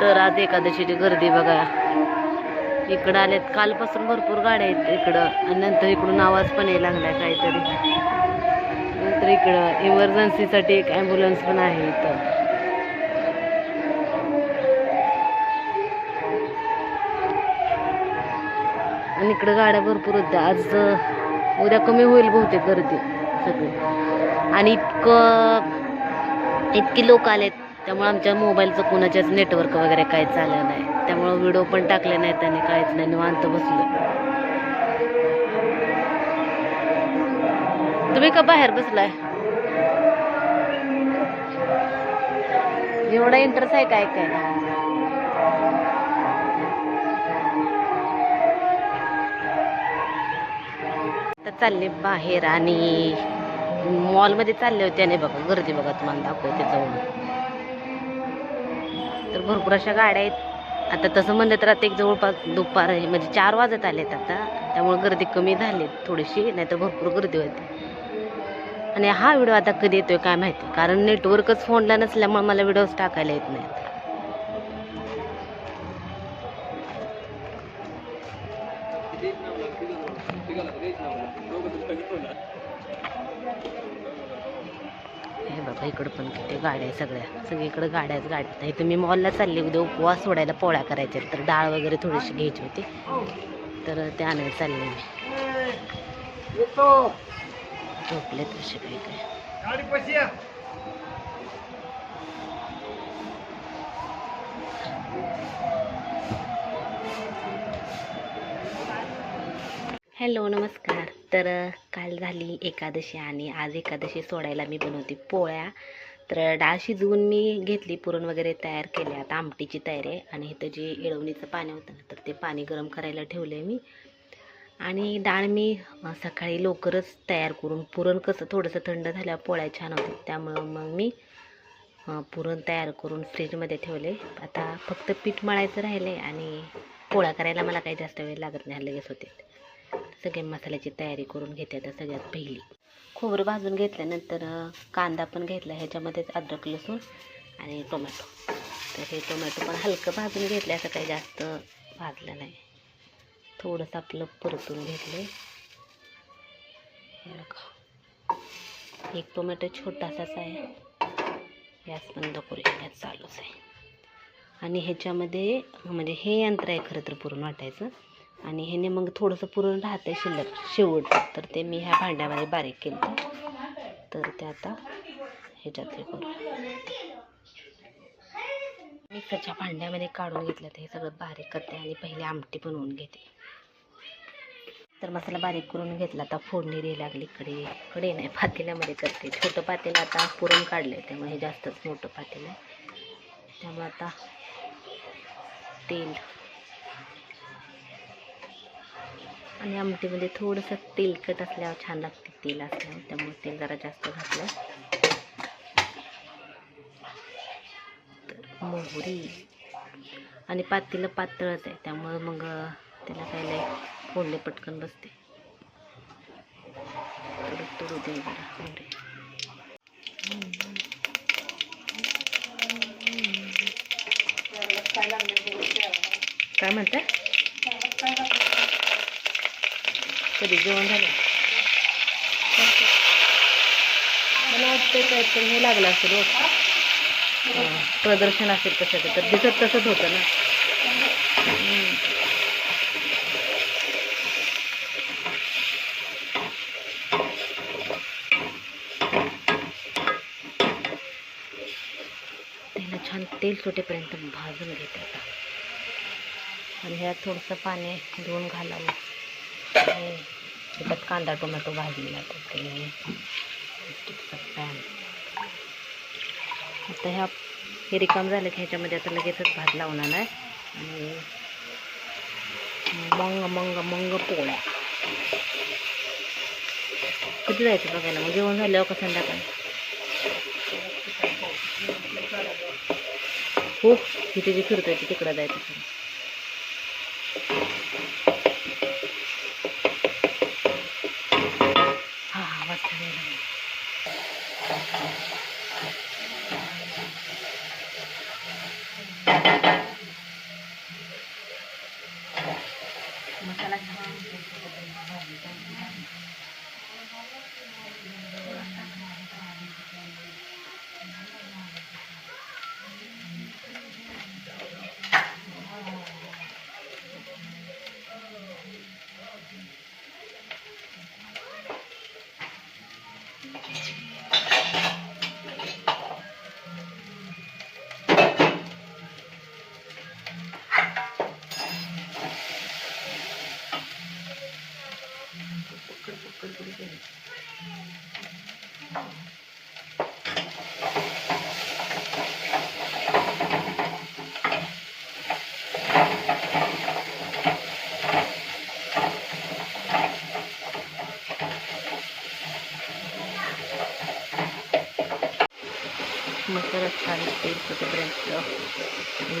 तर आज एकादशीची गर्दी बघा. इकडं आल्यात कालपासून भरपूर गाड्या आहेत इकडं. आणि नंतर इकडून आवाज पण यायला लागलाय काहीतरी. नंतर इकडं इमर्जन्सीसाठी एक ॲम्ब्युलन्स पण आहे इथं. आणि इकडं गाड्या भरपूर होत्या. आज उद्या कमी होईल बहुतेक गर्दी सगळी. आणि इतकं इतकी लोक आलेत. त्यामुळे आमच्या मोबाईलचं कुणाच्याच नेटवर्क वगैरे काही चाललं नाही. त्यामुळं व्हिडिओ पण टाकले नाही त्याने काहीच नाही निवांत बसलो. तुम्ही का बाहेर बसलाय? एवढा इंटरेस्ट आहे काय काय? तर चालले बाहेर आणि मॉलमध्ये चालले होते आणि बघा गर्दी बघा तुम्हाला दाखवते जाऊन. तर भरपूर अशा गाड्या आहेत. आता तसं म्हणलं तर आता एक जवळपास दुपार आहे म्हणजे चार वाजत आलेत आता. त्यामुळे गर्दी कमी झाली थोडीशी नाहीतर भरपूर गर्दी होती. आणि हा व्हिडिओ आता कधी येतोय काय माहिती? कारण नेटवर्कच फोनला नसल्यामुळे मला व्हिडिओज टाकायला येत नाहीत. बघा इकडं पण किती गाड्या सगळ्या. सगळीकडे गाड्याच गाड्या नाही तुम्ही मॉलला चालले उद्या उपवास सोडायला पोळ्या करायच्या तर डाळ वगैरे थोडीशी घ्यायची होती. तर ते आणायला चालले मी. झोपले तसे काही काय हॅलो नमस्कार. तर काल झाली एकादशी आणि आज एकादशी सोडायला मी बनवते पोळ्या. तर डाळ शिजवून मी घेतली पुरण वगैरे तयार केले. आता आमटीची तयारी आहे आणि इथं जे इळवणीचं पाणी होतं ना तर ते पाणी गरम करायला ठेवलं आहे मी. आणि डाळ मी सकाळी लवकरच तयार करून पुरण कसं थोडंसं थंड झाल्यावर पोळ्या छान होतात त्यामुळं मग मी पुरण तयार करून फ्रीजमध्ये ठेवले. आता फक्त पीठ मळायचं राहिले आणि पोळ्या करायला मला काही जास्त वेळ लागत नाही लगेच होते. सगळे मसाल्याची तयारी करून घेते आता सगळ्यात पहिली. खोबरं भाजून घेतल्यानंतर कांदा पण घेतला ह्याच्यामध्येच अद्रक लसूण आणि टोमॅटो. तर हे टोमॅटो पण हलकं भाजून घेतलं असं काही जास्त भाजलं नाही. थोडंसं आपलं परतून घेतलं एक टोमॅटो छोटासाच आहे. गॅस बंद करूया गॅस चालूच आहे. आणि ह्याच्यामध्ये म्हणजे हे यंत्र आहे खरं तर पुरून वाटायचं. आणि ह्याने मग थोडंसं पुरण राहतंय शिल्लक. शेवट तर ते मी ह्या भांड्यामध्ये बारीक केलं. तर ते आता ह्याच्यात हे करू. मिक्सरच्या भांड्यामध्ये काढून घेतलं तर हे सगळं बारीक करते आणि पहिले आमटी बनवून घेते. तर मसाला बारीक करून घेतला आता फोडणी द्यायला लागली. कडे कडे नाही पातेल्यामध्ये करते. छोटं पातेलं आता पुरण काढलं आहे त्यामुळे हे जास्तच मोठं पातेलं आहे. त्यामुळे आता तेल आणि आमटीमध्ये थोडंसं तेलकट असल्यावर छान लागते तेल असल्यावर त्यामुळे तेल जरा जास्त घातलं. तर मोहरी. आणि पातेलं पातळच आहे त्यामुळं मग त्याला काय लय फोडले पटकन बसते. थोडं तुडू दे जरा मोहरी. काय म्हणताय? कधी जेवण झालं? मला वाटतं काय तर हे लागलं असेल हो. प्रदर्शन असेल कशाचं तर दिसत तसंच होतं ना. छान तेल सुटेपर्यंत भाजून घेते आता. आणि ह्यात थोडंसं पाणी धुवून घालावं. तिखट त्याच्यात कांदा टोमॅटो भाजलेला त्याने पॅन आता ह्या हे रिकाम झालं की ह्याच्यामध्ये आता लगेचच भात लावणार आहे. आणि मंग मंग मंग पोळ्या. कधी जायचं बघायला? मग जेवण झाल्यावर का संध्याकाळी? हो तिथे जे फिरतोय ते तिकडं जायचं.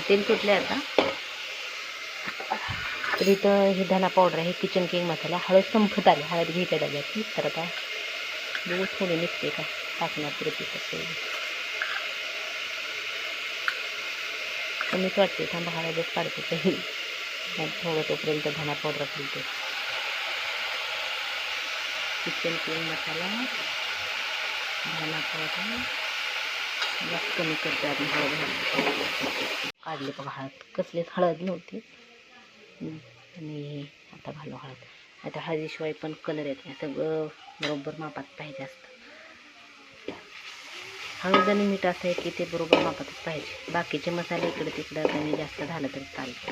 तेल तुटले आता? तर इथं हे धना पावडर आहे किचन किंग मसाला. हळद संपत आली. हळद घेतल्या डब्याची तर आता बघू थोडी निघते का? टाकणार पुरती कसं कमीच वाटते थांबा हळदच काढते काही थोडं तोपर्यंत धना पावडर फुलते किचन किंग मसाला. धना पावडर जास्त कमी करते आपण हळद काढले काढली बघा हळद. कसलीच हळद नव्हती. आणि आता घालू हळद. आता हळदीशिवाय पण कलर येत नाही. सगळं बरोबर मापात पाहिजे असतं. हळद आणि मीठ असं आहे की ते बरोबर मापातच पाहिजे. बाकीचे मसाले इकडे तिकडं त्यांनी जास्त झालं तरी चालतं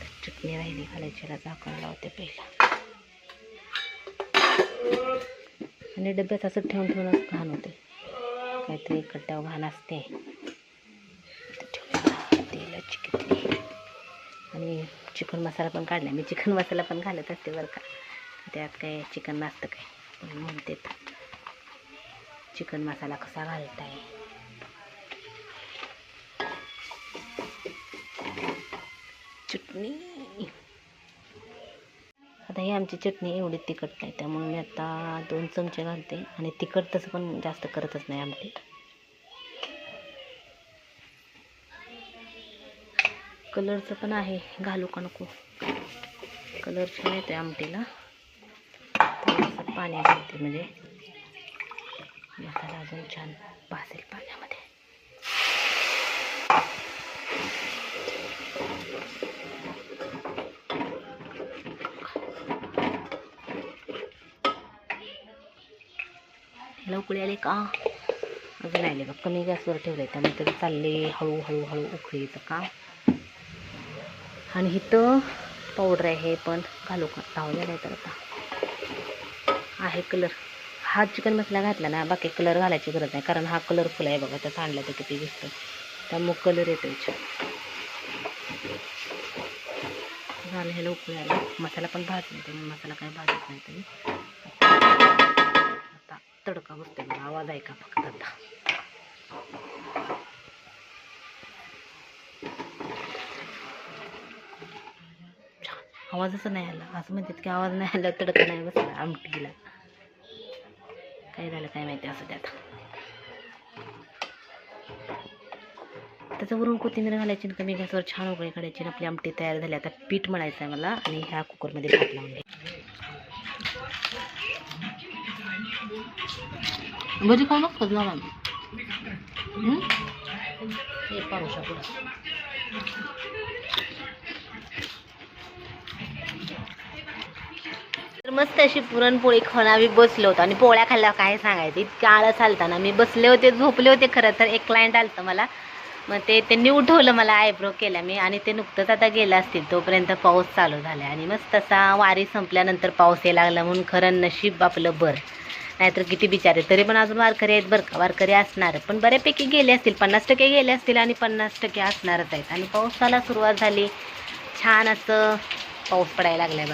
तर चटणी राहिली घालायच्याला झाकण लावते पहिला. आणि डब्यात असं ठेवून ठेवूनच घाण होते. काहीतरी कट्ट्यावर घाण असते. तेलाची किती आणि चिकन मसाला पण काढला. मी चिकन मसाला पण घालत असते बरं का. त्यात काय चिकन नसतं काय. म्हणते चिकन मसाला कसा घालताय. चटणी. आता ही आमची चटणी एवढी तिखट नाही त्यामुळे मी आता दोन चमचे घालते. आणि तिखट तसं पण जास्त करतच नाही आमटी कलरचं पण आहे घालू का नको? कलर छान येते आमटीला. थोडंसं पाणी घालते म्हणजे. मसाला अजून छान भासेल पाण्यामध्ये. ह्याला उकळी आले का? अजून आले बघ कमी गॅसवर ठेवले त्यामुळे तरी चालले हळूहळू हळू उकळीचं काम आणि इथं पावडर आहे हे पण घालू का? लावलेलं आहे तर आता. आहे कलर हा चिकन मसाला घातला ना बाकी कलर घालायची गरज नाही कारण हा कलरफुल आहे बघा त्याचा आणला तर किती दिसतं त्यामुळं कलर येतो याच्यात. झालं हे लवकर आलं. मसाला पण भाजला त्यामुळे मसाला काय भाजत नाही तरी. तडका बसते मला आवाज ऐका फक्त आता? आवाजच नाही आला असं म्हणतात की आवाज नाही आला तडका नाही बसला आमटीला काय झालं काय माहिती असं त्यात. त्याच्यावरून कोथिंबीर घालायची कमी गॅसवर छान उकळी काढायची आणि आपली आमटी तयार झाली. आता पीठ मळायचं आहे मला आणि ह्या कुकरमध्ये भात लावून भजी खाऊ नको ना हे तर मस्त अशी पुरणपोळी खाऊन आम्ही बसलो होतो आणि पोळ्या खाल्ल्यावर काय सांगायचं इतकं आळस आलता ना. मी बसले होते झोपले होते खरं तर एक क्लायंट आलतं मला. मग ते त्यांनी उठवलं मला आयब्रो केला मी आणि ते नुकतंच आता गेलं असतील. तोपर्यंत पाऊस चालू झाला आणि मस्त असा वारी संपल्यानंतर पाऊस यायला लागला म्हणून खरं नशीब आपलं बरं. नाहीतर किती बिचारे तरी पण अजून वारकरी आहेत बरं का वारकरी असणार. पण बऱ्यापैकी गेले असतील पन्नास टक्के गेले असतील आणि पन्नास टक्के असणारच आहेत. आणि पावसाला सुरुवात झाली. छान असं पाऊस पडायला लागलाय बघा.